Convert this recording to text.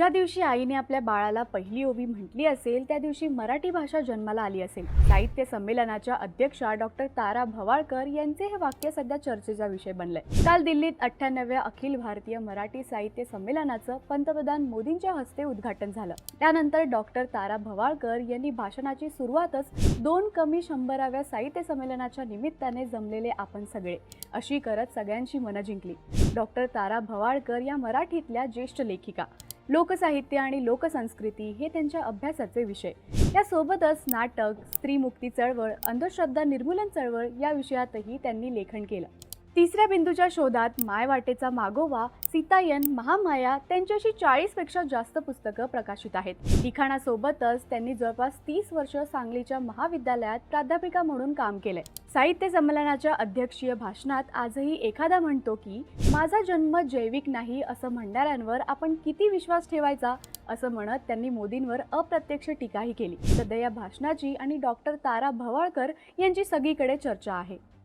ज्या दिवशी आईने आपल्या बाळाला पहिली ओवी म्हटली असेल त्या दिवशी मराठी भाषा जन्माला आली असेल. साहित्य संमेलनाच्या अध्यक्षा डॉक्टर तारा भवाळकर यांचे हे वाक्य सध्या चर्चेचा विषय बनलंय. काल दिल्लीत अठ्ठ्याण्णव्या अखिल भारतीय मराठी साहित्य संमेलनाचं पंतप्रधान मोदींच्या हस्ते उद्घाटन झालं. त्यानंतर डॉक्टर तारा भवाळकर यांनी भाषणाची सुरुवातच दोन कमी शंभराव्या साहित्य संमेलनाच्या निमित्ताने जमलेले आपण सगळे अशी करत सगळ्यांची मनं जिंकली. डॉक्टर तारा भवाळकर या मराठीतल्या ज्येष्ठ लेखिका. लोकसाहित्य आणि लोकसंस्कृती हे त्यांच्या अभ्यासाचे विषय. यासोबतच नाटक स्त्रीमुक्ती चळवळ अंधश्रद्धा निर्मूलन चळवळ या विषयातही त्यांनी लेखन केलं. तिसऱ्या बिंदूच्या शोधात मायवाटेचा मागोवा सीतायन महामाया त्यांच्याशी चाळीसपेक्षा जास्त पुस्तकं प्रकाशित आहेत. लिखाणासोबतच त्यांनी जवळपास तीस वर्ष सांगलीच्या महाविद्यालयात प्राध्यापिका म्हणून काम केलंय. साहित्य संमेलनाच्या अध्यक्षीय भाषणात आजही एखादा म्हणतो की माझा जन्म जैविक नाही असं म्हणणाऱ्यांवर आपण किती विश्वास ठेवायचा? असं म्हणत त्यांनी मोदींवर अप्रत्यक्ष टीकाही केली. सध्या या भाषणाची आणि डॉक्टर तारा भवाळकर यांची सगळीकडे चर्चा आहे.